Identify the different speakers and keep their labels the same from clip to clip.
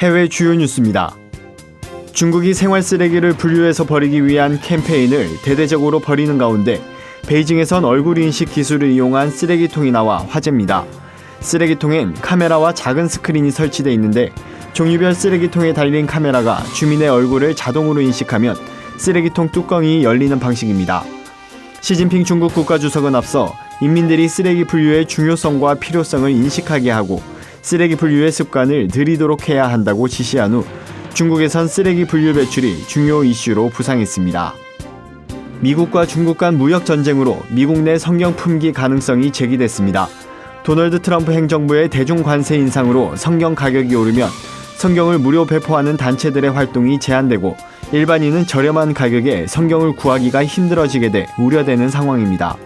Speaker 1: 해외 주요 뉴스입니다. 중국이 생활 쓰레기를 분류해서 버리기 위한 캠페인을 대대적으로 벌이는 가운데 베이징에선 얼굴 인식 기술을 이용한 쓰레기통이 나와 화제입니다. 쓰레기통엔 카메라와 작은 스크린이 설치돼 있는데 종류별 쓰레기통에 달린 카메라가 주민의 얼굴을 자동으로 인식하면 쓰레기통 뚜껑이 열리는 방식입니다. 시진핑 중국 국가주석은 앞서 인민들이 쓰레기 분류의 중요성과 필요성을 인식하게 하고 쓰레기 분류의 습관을 들이도록 해야 한다고 지시한 후 중국에선 쓰레기 분류 배출이 중요 이슈로 부상했습니다. 미국과 중국 간 무역 전쟁으로 미국 내 성경 품귀 가능성이 제기됐습니다. 도널드 트럼프 행정부의 대중 관세 인상으로 성경 가격이 오르면 성경을 무료 배포하는 단체들의 활동이 제한되고 일반인은 저렴한 가격에 성경을 구하기가 힘들어지게 돼 우려되는 상황입니다.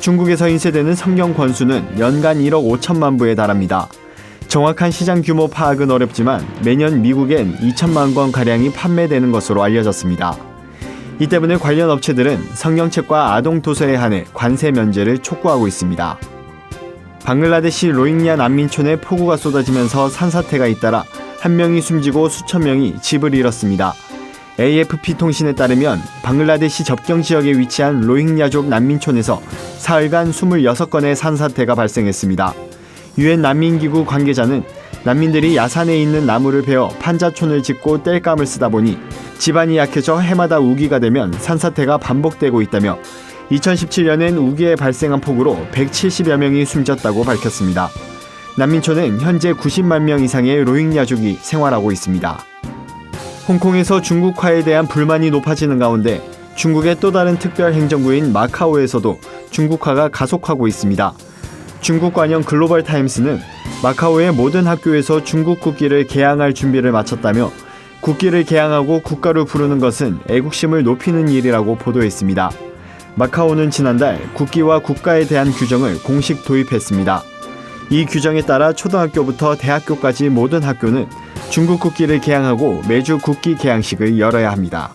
Speaker 1: 중국에서 인쇄되는 성경 권수는 연간 1억 5천만 부에 달합니다. 정확한 시장 규모 파악은 어렵지만 매년 미국엔 2천만 권 가량이 판매되는 것으로 알려졌습니다. 이 때문에 관련 업체들은 성경책과 아동 도서에 한해 관세 면제를 촉구하고 있습니다. 방글라데시 로힝야 난민촌에 폭우가 쏟아지면서 산사태가 잇따라 한 명이 숨지고 수천 명이 집을 잃었습니다. AFP 통신에 따르면 방글라데시 접경 지역에 위치한 로힝야족 난민촌에서 사흘간 26건의 산사태가 발생했습니다. 유엔 난민기구 관계자는 난민들이 야산에 있는 나무를 베어 판자촌을 짓고 땔감을 쓰다 보니 집안이 약해져 해마다 우기가 되면 산사태가 반복되고 있다며 2017년엔 우기에 발생한 폭우로 170여 명이 숨졌다고 밝혔습니다. 난민촌은 현재 90만 명 이상의 로힝야족이 생활하고 있습니다. 홍콩에서 중국화에 대한 불만이 높아지는 가운데 중국의 또 다른 특별 행정구인 마카오에서도 중국화가 가속하고 있습니다. 중국 관영 글로벌 타임스는 마카오의 모든 학교에서 중국 국기를 개항할 준비를 마쳤다며 국기를 개항하고 국가로 부르는 것은 애국심을 높이는 일이라고 보도했습니다. 마카오는 지난달 국기와 국가에 대한 규정을 공식 도입했습니다. 이 규정에 따라 초등학교부터 대학교까지 모든 학교는 중국 국기를 개항하고 매주 국기 개항식을 열어야 합니다.